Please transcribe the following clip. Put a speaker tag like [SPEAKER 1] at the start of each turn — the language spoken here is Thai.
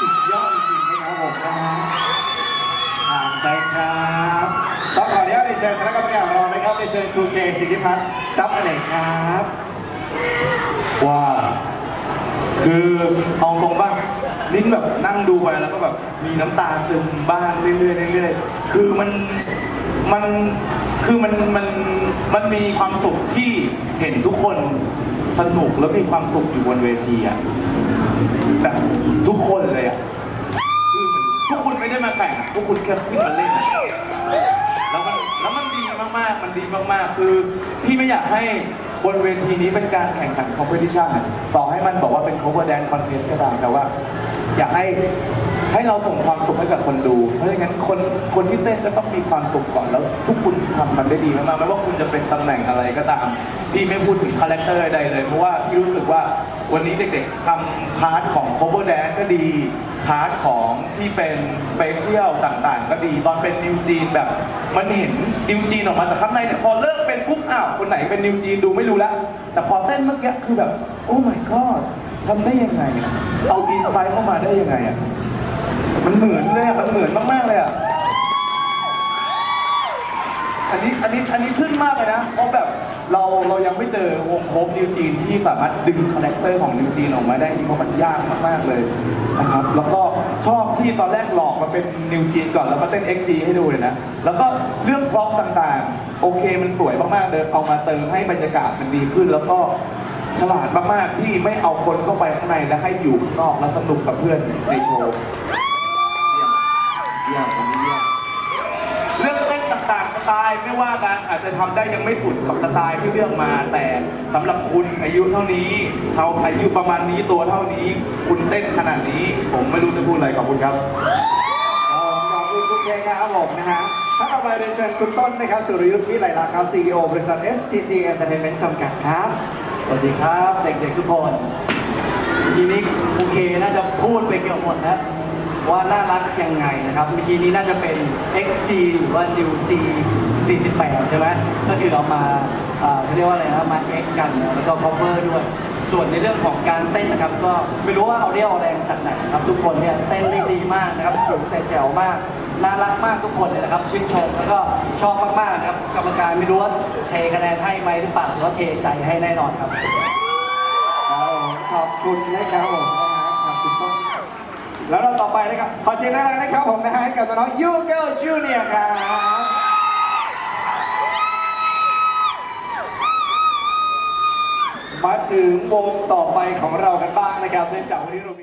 [SPEAKER 1] สุดยอดจริงๆนะครับผมนะฮะผ่านไปครับต้องขออนุญาตในเชิญคณะกรรมการของเรานะครับในเชิญครูเคสิทธิพัฒน์ทรัพย์อเนกครับ
[SPEAKER 2] ว่า คือเอาตรงบ้างลิ้นแบบนั่งดูไปแล้วก็แบบมีน้ำตาซึมบ้างเรื่อยๆเรื่อยๆคือมันมันคือมันมันมันมีความสุขที่เห็นทุกคนสนุกแล้วมีความสุขอยู่บนเวทีอะ แบบทุกคนเลยอะคือเหมือนทุกคนไม่ได้มาแข่งอะทุกคนแค่ขึ้นมาเล่นอะแล้วมันแล้วมันดีมากๆ มันดีมากๆ คือพี่ไม่อยากให้บนเวทีนี้เป็นการแข่งขัน competition อะต่อให้มันบอกว่าเป็น cover dance contest ก็ตามแต่ว่า อยากให้ให้เราส่งความสุขให้กับคนดู เพราะฉะนั้นคนคนที่เต้นก็ต้องมีความสุขก่อนแล้ว ทุกคุณ ทำมันได้ดีมากๆไม่ว่าคุณจะเป็นตำแหน่งอะไรก็ตามพี่ไม่พูดถึงคาแรคเตอร์ใดเลยเพราะว่าพี่รู้สึกว่าวันนี้เด็กๆทำพาร์ทของ cover dance ก็ดีพาร์ทของที่เป็นสเปเชียลต่างๆ ก็ดีตอนเป็นนิวจีนแบบ มันเห็นนิวจีนออกมาจากข้างในเนี่พอเลิกเป็นปุ๊บอ้าวคนไหนเป็นนิวจีนดูไม่รู้แล้วแต่พอเต้นเมื่อกี้คือแบบโอ้ my god ทำได้ยังไง เอาอินไซต์เข้ามาได้ยังไงอะมันเหมือนเลยอะมันเหมือนมากๆเลย อันนี้อันนี้อันนี้ทึ่งมากเลยนะ เพราะแบบเราเรายังไม่เจอวงโคบนิวจีนที่สามารถดึงคาแรคเตอร์ของนิวจีนออกมาได้จริงเพราะมันยากมากๆเลยนะครับ แล้วก็ชอบที่ตอนแรกหลอกมาเป็นนิวจีนก่อนแล้วมาเต้น XG ให้ดูเลยนะ แล้วก็เรื่องพร็อพต่างๆ โอเคมันสวยมากๆเลยเอามาเติมให้บรรยากาศมันดีขึ้น แล้วก็ฉลาดมากๆที่ไม่เอาคนเข้าไปข้างในและให้อยู่ข้างนอกแล้วสนุกกับเพื่อนในโชว์ ว่ากันอาจจะทำได้ยังไม่สุดกับสไตล์ที่เลือกมา แต่สำหรับคุณอายุเท่านี้เท่าอายุประมาณนี้ตัวเท่านี้ คุณเต้นขนาดนี้ ผมไม่รู้จะพูดอะไรขอบคุณครับ
[SPEAKER 1] ขอบคุณคุณเคครับผมนะฮะท่านต่อไปเรียนเชิญคุณต้นนะครับสุริยุทธ์วิไลลักษณ์ครับ CEO บริษัท SGG Entertainment จำกัดครับ
[SPEAKER 3] สวัสดีครับ เด็กๆทุกคนเมื่อกี้นี้โอเคน่าจะพูดไปเกือบหมดแล้ว ว่าน่ารักยังไงนะครับ เมื่อกี้นี้น่าจะเป็น XG หรือว่า New G 48 ใช่ไหมก็คือเอามาอ่เขาเรียกว่าอะไรนะมา X กันแล้วก็ cover ด้วย ส่วนในเรื่องของการเต้นนะครับ ก็ไม่รู้ว่าเอาเรี่ยวแรงจากไหนครับ ทุกคนเนี่ยเต้นได้ดีมากนะครับจุ๋มแต่แจ๋วมากน่ารักมากทุกคนเลยนะครับชื่นชมแล้วก็ชอบมากๆนะครับกรรมการไม่รู้ว่าเทคะแนนให้ไหมหรือเปล่าหรือว่าเทใจให้แน่นอนครับ
[SPEAKER 1] ขอบคุณนะครับผมนะฮะขอบคุณ แล้วเราต่อไปนะครับ ขอเสียงแรงนะครับผมนะฮะให้กับน้องยูเกิลจูเนียครับมาถึงวงต่อไปของเรากันบ้างนะครับเนื่องจากวันนี้เรา